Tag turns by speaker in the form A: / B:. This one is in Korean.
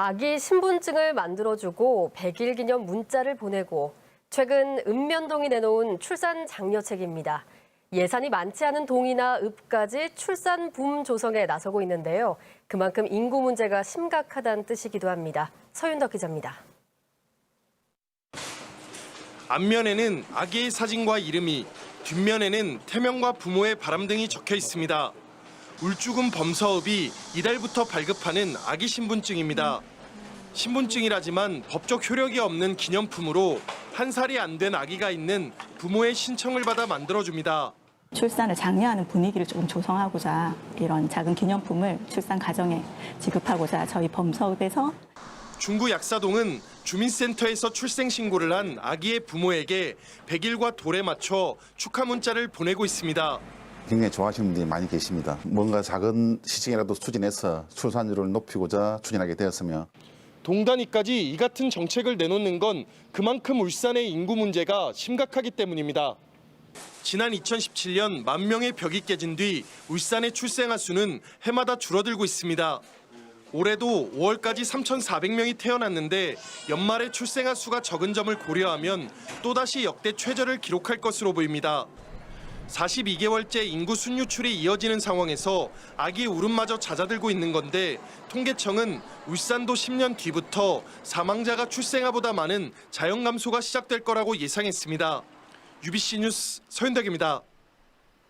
A: 아기 신분증을 만들어주고 100일 기념 문자를 보내고 최근 읍면동이 내놓은 출산 장려책입니다. 예산이 많지 않은 동이나 읍까지 출산 붐 조성에 나서고 있는데요. 그만큼 인구 문제가 심각하다는 뜻이기도 합니다. 서윤덕 기자입니다.
B: 앞면에는 아기의 사진과 이름이, 뒷면에는 태명과 부모의 바람 등이 적혀 있습니다. 울주군 범서읍이 이달부터 발급하는 아기 신분증입니다. 신분증이라지만 법적 효력이 없는 기념품으로 한 살이 안 된 아기가 있는 부모의 신청을 받아 만들어줍니다.
C: 출산을 장려하는 분위기를 조금 조성하고자 이런 작은 기념품을 출산 가정에 지급하고자 저희 범서읍에서
B: 중구 약사동은 주민센터에서 출생 신고를 한 아기의 부모에게 100일과 돌에 맞춰 축하 문자를 보내고 있습니다.
D: 굉장히 좋아하시는 분들이 많이 계십니다. 뭔가 작은 시청이라도 추진해서 출산율을 높이고자 추진하게 되었으며
B: 동단위까지 이 같은 정책을 내놓는 건 그만큼 울산의 인구 문제가 심각하기 때문입니다. 지난 2017년 만 명의 벽이 깨진 뒤 울산의 출생아 수는 해마다 줄어들고 있습니다. 올해도 5월까지 3,400명이 태어났는데 연말에 출생아 수가 적은 점을 고려하면 또다시 역대 최저를 기록할 것으로 보입니다. 42개월째 인구 순유출이 이어지는 상황에서 아기 울음마저 잦아들고 있는 건데 통계청은 울산도 10년 뒤부터 사망자가 출생아보다 많은 자연 감소가 시작될 거라고 예상했습니다. UBC 뉴스 서윤덕입니다.